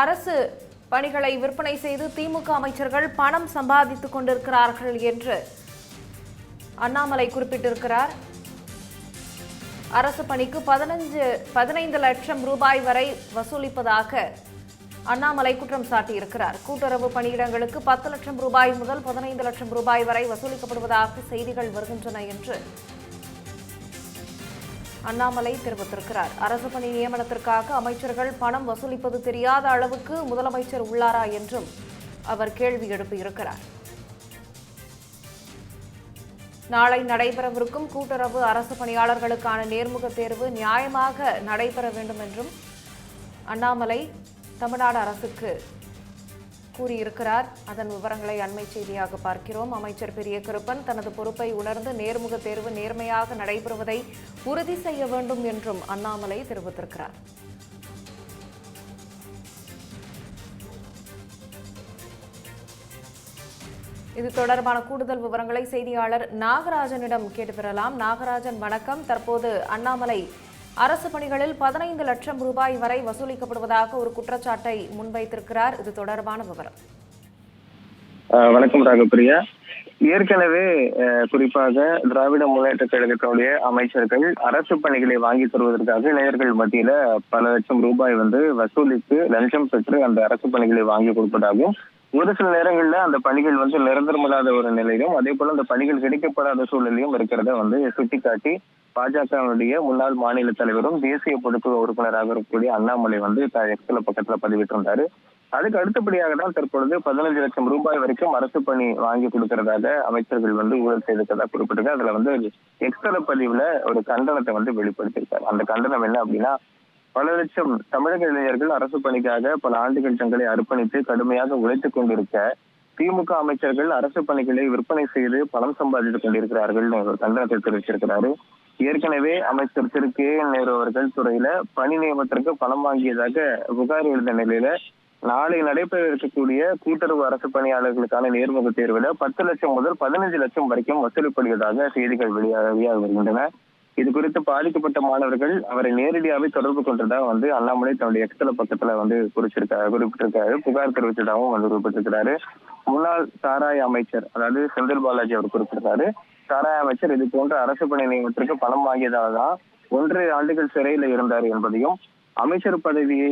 அரசு பணிகளை விற்பனை செய்து திமுக அமைச்சர்கள் பணம் சம்பாதித்துக் கொண்டிருக்கிறார்கள் என்று அண்ணாமலை குறிப்பிட்டிருக்கிறார். அரசு பணிக்கு பதினஞ்சு பதினைந்து லட்சம் ரூபாய் வரை வசூலிப்பதாக அண்ணாமலை குற்றம் சாட்டியிருக்கிறார். கூட்டுறவு பணியிடங்களுக்கு பத்து லட்சம் ரூபாய் முதல் பதினைந்து லட்சம் ரூபாய் வரை வசூலிக்கப்படுவதாக செய்திகள் வருகின்றன என்று அண்ணாமலை தெரிவித்திருக்கிறார். அரசு பணி நியமனத்திற்காக அமைச்சர்கள் பணம் வசூலிப்பது தெரியாத அளவுக்கு முதலமைச்சர் உள்ளாரா என்றும் அவர் கேள்வி எழுப்பியிருக்கிறார். நாளை நடைபெறவிருக்கும் கூட்டுறவு அரசு பணியாளர்களுக்கான நேர்முக தேர்வு நியாயமாக நடைபெற வேண்டும் என்றும் அண்ணாமலை தமிழ்நாடு அரசுக்கு கூறியிருக்கிறார். அதன் விவரங்களை அண்மை செய்தியாக பார்க்கிறோம். அமைச்சர் பெரிய கருப்பன் தனது பொறுப்பை உணர்ந்து நேர்முக தேர்வு நேர்மையாக நடைபெறுவதை உறுதி செய்ய வேண்டும் என்றும் அண்ணாமலை தெரிவித்திருக்கிறார். இது தொடர்பான கூடுதல் விவரங்களை செய்தியாளர் நாகராஜனிடம் கேட்டு பெறலாம். நாகராஜன் வணக்கம். தற்போது அண்ணாமலை அரசு பணிகளில் பதினைந்து லட்சம் ரூபாய் வரை வசூலிக்கப்படுவதாக ஒரு குற்றச்சாட்டை முன்வைத்திருக்கிறார். இது தொடர்பான விவரம். வணக்கம் ராகப்பிரியா. ஏற்கனவே குறிப்பாக திராவிட முன்னேற்ற கழகத்தினுடைய அமைச்சர்கள் அரசு பணிகளை வாங்கி தருவதற்காக இளைஞர்கள் மத்தியில பல லட்சம் ரூபாய் வந்து வசூலித்து லஞ்சம் பெற்று அந்த அரசு பணிகளை வாங்கி கொடுப்பதாகவும் ஒரு சில நேரங்கள்ல அந்த பணிகள் வந்து நிரந்தரமில்லாத ஒரு நிலையிலும் அதே போல அந்த பணிகள் கிடைக்கப்படாத சூழலையும் இருக்கிறத வந்து சுட்டிக்காட்டி பாஜகவுடைய முன்னாள் மாநில தலைவரும் தேசிய பொதுக்குழு உறுப்பினராக இருக்கக்கூடிய அண்ணாமலை வந்து த- எக்ஸ்ல பக்கத்துல பதிவிட்டிருந்தாரு. அதுக்கு அடுத்தபடியாக தான் தற்பொழுது பதினஞ்சு லட்சம் ரூபாய் வரைக்கும் அரசு பணி வாங்கி கொடுக்கறதாக அமைச்சர்கள் வந்து ஊழல் செய்திருக்கிறதா குறிப்பிட்டிருக்கு. அதுல வந்து எக்ஸ்தல பதிவுல ஒரு கண்டனத்தை வந்து வெளிப்படுத்தியிருக்காரு. அந்த கண்டனம் என்ன அப்படின்னா பல லட்சம் தமிழக இளைஞர்கள் அரசு பணிக்காக பல ஆண்டுகள் தங்களை அர்ப்பணித்து கடுமையாக உழைத்துக் கொண்டிருக்க திமுக அமைச்சர்கள் அரசு பணிகளை விற்பனை செய்து பணம் சம்பாதித்துக் கொண்டிருக்கிறார்கள் ஒரு கண்டனத்தை தெரிவிச்சிருக்கிறாரு ஏற்கனவே அமைச்சர் திரு. கே. என். நேரு அவர்கள் துறையில பணி நியமனத்திற்கு பணம் வாங்கியதாக புகார் எழுந்த நிலையில நாளை நடைபெற இருக்கக்கூடிய கூட்டுறவு அரசு பணியாளர்களுக்கான நேர்முக தேர்வுல பத்து லட்சம் முதல் பதினஞ்சு லட்சம் வரைக்கும் வசூலிப்படுவதாக செய்திகள் வெளியாக வெளியாக வருகின்றன. இது குறித்து பாதிக்கப்பட்ட மாணவர்கள் அவரை நேரடியாகவே தொடர்பு கொண்டதா வந்து அண்ணாமலை தன்னுடைய எக்ஸ்தல பக்கத்துல வந்து குறிச்சிருக்காரு குறிப்பிட்டிருக்காரு. புகார் தெரிவித்ததாகவும் வந்து குறிப்பிட்டிருக்கிறாரு. முன்னாள் சாராய அமைச்சர் அதாவது செந்தில் பாலாஜி அவர் குறிப்பிட்டிருக்காரு. சாராய அமைச்சர் இது போன்ற அரசு பணி நியமனத்திற்கு பணம் வாங்கியதால் தான் ஒன்றரை ஆண்டுகள் சிறையில இருந்தார் என்பதையும் அமைச்சர் பதவியை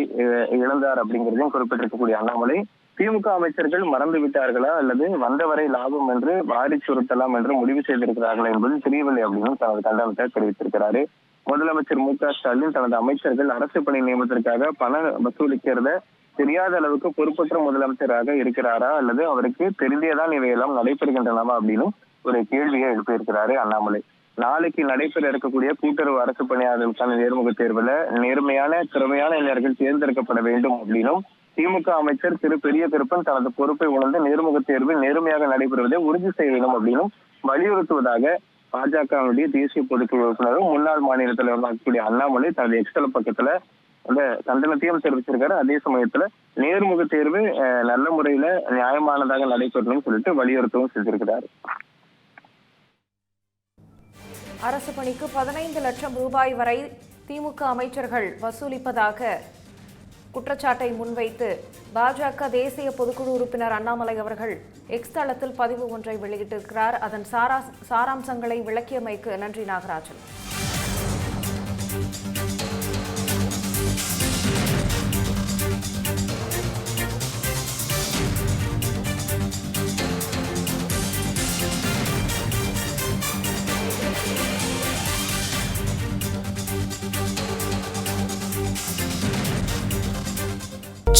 இழந்தார் அப்படிங்கிறதையும் குறிப்பிட்டிருக்கக்கூடிய அண்ணாமலை திமுக அமைச்சர்கள் மறந்து விட்டார்களா அல்லது வந்தவரை லாபம் என்று வாரி சுருத்தலாம் என்று முடிவு செய்திருக்கிறார்களா என்பது தெரியவில்லை அப்படின்னு தனது கண்டனத்தை தெரிவித்திருக்கிறாரு. முதலமைச்சர் மு க ஸ்டாலின் தனது அமைச்சர்கள் அரசு பணி நியமனத்திற்காக பணம் வசூலிக்கிறத தெரியாத அளவுக்கு பொறுப்பற்ற முதலமைச்சராக இருக்கிறாரா அல்லது அவருக்கு தெரிந்தேதான் இவையெல்லாம் நடைபெறுகின்றனவா அப்படின்னு ஒரு கேள்வியை எழுப்பியிருக்கிறாரு அண்ணாமலை. நாளைக்கு நடைபெற இருக்கக்கூடிய கூட்டுறவு அரசு பணியாளர்களுக்கான நேர்முக தேர்வுல நேர்மையான திறமையான இளைஞர்கள் தேர்ந்தெடுக்கப்பட வேண்டும் அப்படின்னும் திமுக அமைச்சர் திரு. பெரிய கருப்பன் தனது பொறுப்பை உணர்ந்து நேர்முக தேர்வு நேர்மையாக நடைபெறுவதை உறுதி செய்ய வேண்டும் அப்படின்னும் வலியுறுத்துவதாக பாஜகவினுடைய தேசிய பொதுக்குழு உறுப்பினரும் முன்னாள் மாநில இருக்கக்கூடிய அண்ணாமலை தனது எக்ஸ்தல பக்கத்துல அந்த கண்டனத்தையும் தெரிவிச்சிருக்காரு. அதே சமயத்துல நேர்முக தேர்வு நல்ல முறையில நியாயமானதாக நடைபெறணும்னு சொல்லிட்டு வலியுறுத்தவும் செஞ்சிருக்கிறாரு. அரசு பணிக்கு பதினைந்து லட்சம் ரூபாய் வரை திமுக அமைச்சர்கள் வசூலிப்பதாக குற்றச்சாட்டை முன்வைத்து பாஜக தேசிய பொதுக்குழு உறுப்பினர் அண்ணாமலை அவர்கள் எக்ஸ் தளத்தில் பதிவு ஒன்றை வெளியிட்டிருக்கிறார். அதன் சாரா சாராம்சங்களை விளக்கியமைக்கு நன்றி நாகராஜன்.